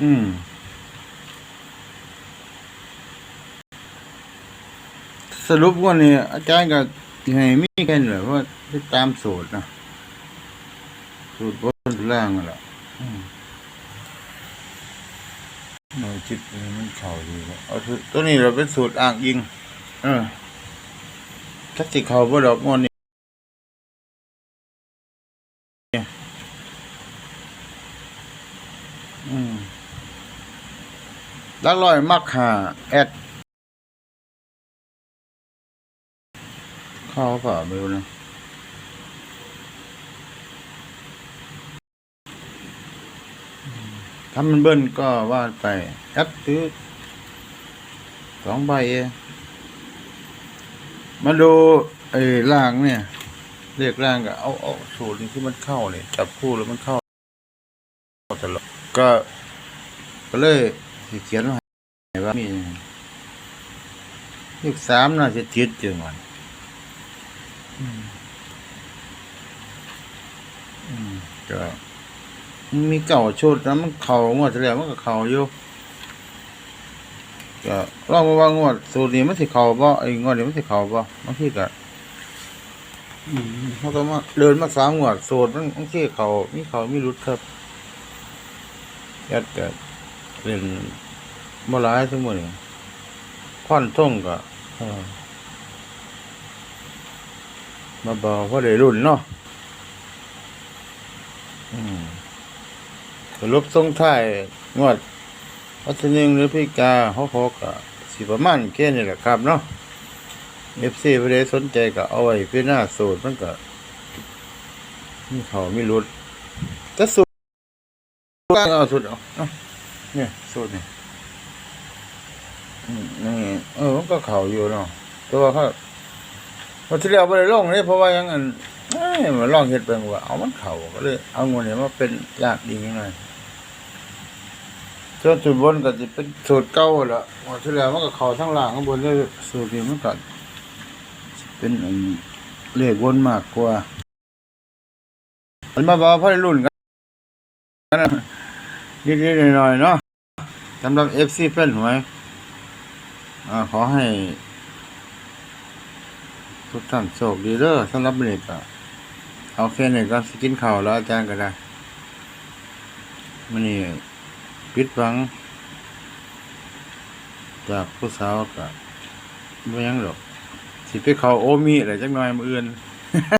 อืม สรุปว่านี่อาจารย์ก็ให้มีแค่นี้แหละเพราะว่าไปตามสูตรนะสูตรบนล่างนั่นแหละหน่วยจิตนี่มันเข่าดีแล้วเอาสูตรตัวนี้เราเป็นสูตรอ้างอิง เออถ้าสิเข่าบ่ดอกงอนนี่อืม ลักร้อยมักหาแอดเข้าเปล่าไม่รู้นะถ้ามันเบิ้ลก็ว่าไปแอปซื้อสองใบ มาดูไอ้ล่างเนี่ย เรียกล่างก็เอาเอาสูตรที่มันเข้าเนี่ยจับคู่แล้วมันเข้าตลอดก็ก็เลย สิเขียนว่าให้ว่ามีเลขสามน่าจะติดจังหวะก็มันมีเก่าชุดแล้วมันเข่างวดที่แล้วมันก็เข่าอยู่ก็ลองมาว่างวดสูตรนี้มันสิเข่าบ่ไอ้งวดนี้มันสิเข่าบ่บางทีก็เขาก็มาเดินมาสามงวดสูตรมันบางทีเข่ามีเข่ามีรุดครับยัดก็เล่น บ่หลายทั้งหมดนี่ค่อนท่งก็มาบอกว่าได้รุ่นเนาะสรุปทรงท้ายงวดวัชนึงหรือพิกาหกหกอะสิประมาณแค่นี้แหละครับเนาะเอฟซีผู้ใดสนใจก็เอาไว้พี่หน้าสูตรมันก็มีเขามีรุดแต่สูตรเอาสูตรเอาเนาะเนี่ยสูตรเนี่อืม นี่เออมันก็เข่าอยู่เนาะแต่ว่าเขาวันที่แล้วไม่ได้ลงเลยเพราะว่ายังอันเอ้ยมาลองเฮ็ดเบิ่งว่าเอามันเข่าก็เลยเอาเงินเนี่ยมาเป็นยากดีหน่อยส่วนจุดบนก็จะเป็นสูตรเก่าแหละวันที่แล้วมันก็เข่าทั้งล่างข้างบนเลยสูตรนี้มันก็เป็นอันเลขวนมากกว่ามันมาบอกว่าพ่อด้รุ่นกันนิดๆหน่อยๆเนาะสำหรับ FC เพื่อนหวย ขอให้ ทุกท่านโชคดีเด้อสำหรับมื้อนี้ก็เอาแค่นี้ก็สกินข่าวแล้วอาจารย์ก็ได้มันนี่ปิดฟัง จากผู้สาวกับ่ยังหรอกสิไปเขาโอมีอะไรจักหน่อยมืออื่น